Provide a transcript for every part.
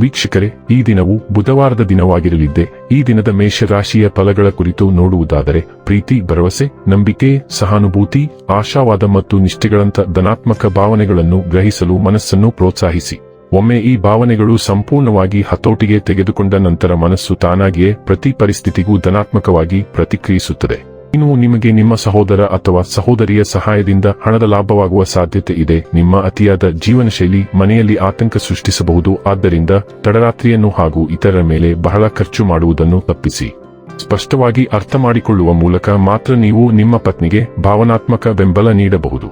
ವೀಕ್ಷಕರೇ, ಈ ದಿನವು ಬುಧವಾರದ ದಿನವಾಗಿರಲಿದ್ದೆ, ಈ ದಿನದ ಮೇಷರಾಶಿಯ ಫಲಗಳ ಕುರಿತು ನೋಡುವುದಾದರೆ, ಪ್ರೀತಿ, ಭರವಸೆ, ನಂಬಿಕೆ, ಸಹಾನುಭೂತಿ, ಆಶಾವಾದ ಮತ್ತು ನಿಷ್ಠೆಗಳಂತ ಧನಾತ್ಮಕ ಭಾವನೆಗಳನ್ನು ಗ್ರಹಿಸಲು ಮನಸ್ಸನ್ನು ಪ್ರೋತ್ಸಾಹಿಸಿ. ಒಮ್ಮೆ ಈ ಭಾವನೆಗಳು ಸಂಪೂರ್ಣವಾಗಿ ಹತೋಟಿಗೆ ತೆಗೆದುಕೊಂಡ ನಂತರ ಮನಸ್ಸು ತಾನಾಗಿಯೇ ಪ್ರತಿ ಪರಿಸ್ಥಿತಿಗೂ ಧನಾತ್ಮಕವಾಗಿ ಪ್ರತಿಕ್ರಿಯಿಸುತ್ತದೆ. ಇನ್ನು ನಿಮಗೆ ನಿಮ್ಮ ಸಹೋದರ ಅಥವಾ ಸಹೋದರಿಯ ಸಹಾಯದಿಂದ ಹಣದ ಲಾಭವಾಗುವ ಸಾಧ್ಯತೆ ಇದೆ. ನಿಮ್ಮ ಅತಿಯಾದ ಜೀವನ ಶೈಲಿ ಮನೆಯಲ್ಲಿ ಆತಂಕ ಸೃಷ್ಟಿಸಬಹುದು. ಆದ್ದರಿಂದ ತಡರಾತ್ರಿಯನ್ನು ಹಾಗೂ ಇತರರ ಮೇಲೆ ಬಹಳ ಖರ್ಚು ಮಾಡುವುದನ್ನು ತಪ್ಪಿಸಿ. ಸ್ಪಷ್ಟವಾಗಿ ಅರ್ಥ ಮಾಡಿಕೊಳ್ಳುವ ಮೂಲಕ ಮಾತ್ರ ನೀವು ನಿಮ್ಮ ಪತ್ನಿಗೆ ಭಾವನಾತ್ಮಕ ಬೆಂಬಲ ನೀಡಬಹುದು.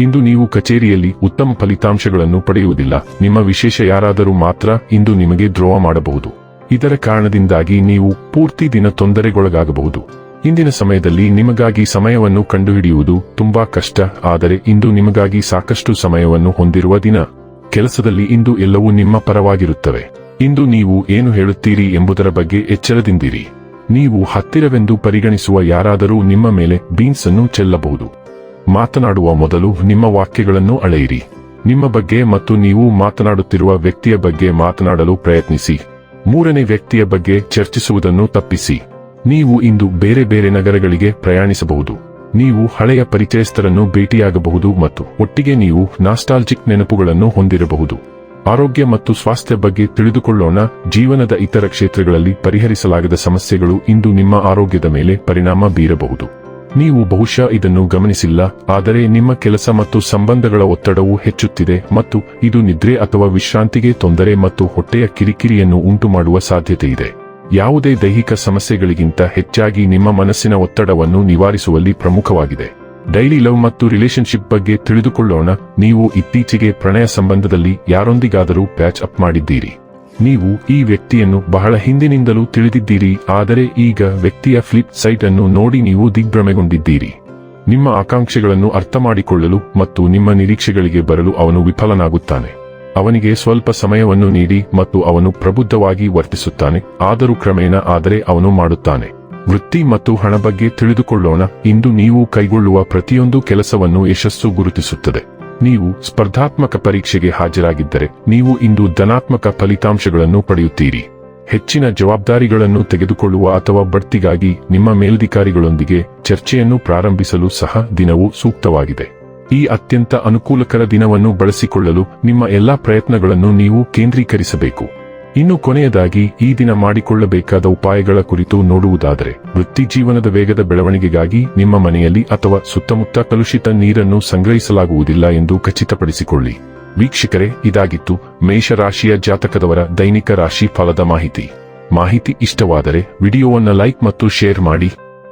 ಇಂದು ನೀವು ಕಚೇರಿಯಲ್ಲಿ ಉತ್ತಮ ಫಲಿತಾಂಶಗಳನ್ನು ಪಡೆಯುವುದಿಲ್ಲ. ನಿಮ್ಮ ವಿಶೇಷ ಯಾರಾದರೂ ಮಾತ್ರ ಇಂದು ನಿಮಗೆ ದ್ರೋಹ ಮಾಡಬಹುದು. ಇದರ ಕಾರಣದಿಂದಾಗಿ ನೀವು ಪೂರ್ತಿ ದಿನ ತೊಂದರೆಗೊಳಗಾಗಬಹುದು. ಇಂದಿನ ಸಮಯದಲ್ಲಿ ನಿಮಗಾಗಿ ಸಮಯವನ್ನು ಕಂಡುಹಿಡಿಯುವುದು ತುಂಬಾ ಕಷ್ಟ, ಆದರೆ ಇಂದು ನಿಮಗಾಗಿ ಸಾಕಷ್ಟು ಸಮಯವನ್ನು ಹೊಂದಿರುವ ದಿನ. ಕೆಲಸದಲ್ಲಿ ಇಂದು ಎಲ್ಲವೂ ನಿಮ್ಮ ಪರವಾಗಿರುತ್ತವೆ. ಇಂದು ನೀವು ಏನು ಹೇಳುತ್ತೀರಿ ಎಂಬುದರ ಬಗ್ಗೆ ಎಚ್ಚರದಿಂದಿರಿ. ನೀವು ಹತ್ತಿರವೆಂದು ಪರಿಗಣಿಸುವ ಯಾರಾದರೂ ನಿಮ್ಮ ಮೇಲೆ ಬೀನ್ಸ್ ಅನ್ನು ಚೆಲ್ಲಬಹುದು. ಮಾತನಾಡುವ ಮೊದಲು ನಿಮ್ಮ ವಾಕ್ಯಗಳನ್ನು ಅಳೆಯಿರಿ. ನಿಮ್ಮ ಬಗ್ಗೆ ಮತ್ತು ನೀವು ಮಾತನಾಡುತ್ತಿರುವ ವ್ಯಕ್ತಿಯ ಬಗ್ಗೆ ಮಾತನಾಡಲು ಪ್ರಯತ್ನಿಸಿ. ಮೂರನೇ ವ್ಯಕ್ತಿಯ ಬಗ್ಗೆ ಚರ್ಚಿಸುವುದನ್ನು ತಪ್ಪಿಸಿ. ನೀವು ಇಂದು ಬೇರೆ ಬೇರೆ ನಗರಗಳಿಗೆ ಪ್ರಯಾಣಿಸಬಹುದು. ನೀವು ಹಳೆಯ ಪರಿಚಯಸ್ಥರನ್ನು ಭೇಟಿಯಾಗಬಹುದು ಮತ್ತು ಒಟ್ಟಿಗೆ ನೀವು ನಾಸ್ಟಾಲ್ಜಿಕ್ ನೆನಪುಗಳನ್ನು ಹೊಂದಿರಬಹುದು. ಆರೋಗ್ಯ ಮತ್ತು ಸ್ವಾಸ್ಥ್ಯ ಬಗ್ಗೆ ತಿಳಿದುಕೊಳ್ಳೋಣ. ಜೀವನದ ಇತರ ಕ್ಷೇತ್ರಗಳಲ್ಲಿ ಪರಿಹರಿಸಲಾಗದ ಸಮಸ್ಯೆಗಳು ಇಂದು ನಿಮ್ಮ ಆರೋಗ್ಯದ ಮೇಲೆ ಪರಿಣಾಮ ಬೀರಬಹುದು. ನೀವು ಬಹುಶಃ ಇದನ್ನು ಗಮನಿಸಿಲ್ಲ, ಆದರೆ ನಿಮ್ಮ ಕೆಲಸ ಮತ್ತು ಸಂಬಂಧಗಳ ಒತ್ತಡವು ಹೆಚ್ಚುತ್ತಿದೆ ಮತ್ತು ಇದು ನಿದ್ರೆ ಅಥವಾ ವಿಶ್ರಾಂತಿಗೆ ತೊಂದರೆ ಮತ್ತು ಹೊಟ್ಟೆಯ ಕಿರಿಕಿರಿಯನ್ನು ಉಂಟುಮಾಡುವ ಸಾಧ್ಯತೆ ಇದೆ ಯಾವುದೇ ದೈಹಿಕ ಸಮಸ್ಯೆಗಳಿಗಿಂತ ಹೆಚ್ಚಾಗಿ ನಿಮ್ಮ ಮನಸ್ಸಿನ ಒತ್ತಡವನ್ನು ನಿವಾರಿಸುವಲ್ಲಿ ಪ್ರಮುಖವಾಗಿದೆ. ಡೈಲಿ ಲವ್ ಮತ್ತು ರಿಲೇಶನ್ಶಿಪ್ ಬಗ್ಗೆ ತಿಳಿದುಕೊಳ್ಳೋಣ. ನೀವು ಇತ್ತೀಚೆಗೆ ಪ್ರಣಯ ಸಂಬಂಧದಲ್ಲಿ ಯಾರೊಂದಿಗಾದರೂ ಪ್ಯಾಚ್ ಅಪ್ ಮಾಡಿದ್ದೀರಿ. ನೀವು ಈ ವ್ಯಕ್ತಿಯನ್ನು ಬಹಳ ಹಿಂದಿನಿಂದಲೂ ತಿಳಿದಿದ್ದೀರಿ. ಆದರೆ ಈಗ ವ್ಯಕ್ತಿಯ ಫ್ಲಿಪ್ ಸೈಟ್ ಅನ್ನು ನೋಡಿ ನೀವು ದಿಗ್ಭ್ರಮೆಗೊಂಡಿದ್ದೀರಿ. ನಿಮ್ಮ ಆಕಾಂಕ್ಷೆಗಳನ್ನು ಅರ್ಥ ಮಾಡಿಕೊಳ್ಳಲು ಮತ್ತು ನಿಮ್ಮ ನಿರೀಕ್ಷೆಗಳಿಗೆ ಬರಲು ಅವನು ವಿಫಲನಾಗುತ್ತಾನೆ. ಅವನಿಗೆ ಸ್ವಲ್ಪ ಸಮಯವನ್ನು ನೀಡಿ ಮತ್ತು ಅವನು ಪ್ರಬುದ್ಧವಾಗಿ ವರ್ತಿಸುತ್ತಾನೆ. ಆದರೂ ಕ್ರಮೇಣ ಆದರೆ ಅವನು ಮಾಡುತ್ತಾನೆ. ವೃತ್ತಿ ಮತ್ತು ಹಣ ಬಗ್ಗೆ ತಿಳಿದುಕೊಳ್ಳೋಣ. ಇಂದು ನೀವು ಕೈಗೊಳ್ಳುವ ಪ್ರತಿಯೊಂದು ಕೆಲಸವನ್ನು ಯಶಸ್ಸು ಗುರುತಿಸುತ್ತದೆ. ನೀವು ಸ್ಪರ್ಧಾತ್ಮಕ ಪರೀಕ್ಷೆಗೆ ಹಾಜರಾಗಿದ್ದರೆ ನೀವು ಇಂದು ಧನಾತ್ಮಕ ಫಲಿತಾಂಶಗಳನ್ನು ಪಡೆಯುತ್ತೀರಿ. ಹೆಚ್ಚಿನ ಜವಾಬ್ದಾರಿಗಳನ್ನು ತೆಗೆದುಕೊಳ್ಳುವ ಅಥವಾ ಬಡ್ತಿಗಾಗಿ ನಿಮ್ಮ ಮೇಲಧಿಕಾರಿಗಳೊಂದಿಗೆ ಚರ್ಚೆಯನ್ನು ಪ್ರಾರಂಭಿಸಲು ಸಹ ದಿನವು ಸೂಕ್ತವಾಗಿದೆ. ಈ ಅತ್ಯಂತ ಅನುಕೂಲಕರ ದಿನವನ್ನು ಬಳಸಿಕೊಳ್ಳಲು ನಿಮ್ಮ ಎಲ್ಲಾ ಪ್ರಯತ್ನಗಳನ್ನು ನೀವು ಕೇಂದ್ರೀಕರಿಸಬೇಕು. ಇನ್ನು ಕೊನೆಯದಾಗಿ, ಈ ದಿನ ಮಾಡಿಕೊಳ್ಳಬೇಕಾದ ಉಪಾಯಗಳ ಕುರಿತು ನೋಡುವುದಾದರೆ, ವೃತ್ತಿ ಜೀವನದ ವೇಗದ ಬೆಳವಣಿಗೆಗಾಗಿ ನಿಮ್ಮ ಮನೆಯಲ್ಲಿ ಅಥವಾ ಸುತ್ತಮುತ್ತ ಕಲುಷಿತ ನೀರನ್ನು ಸಂಗ್ರಹಿಸಲಾಗುವುದಿಲ್ಲ ಎಂದು ಖಚಿತಪಡಿಸಿಕೊಳ್ಳಿ. ವೀಕ್ಷಕರೇ, ಇದಾಗಿತ್ತು ಮೇಷರಾಶಿಯ ಜಾತಕದವರ ದೈನಿಕ ರಾಶಿ ಫಲದ ಮಾಹಿತಿ. ಮಾಹಿತಿ ಇಷ್ಟವಾದರೆ ವಿಡಿಯೋವನ್ನು ಲೈಕ್ ಮತ್ತು ಶೇರ್ ಮಾಡಿ.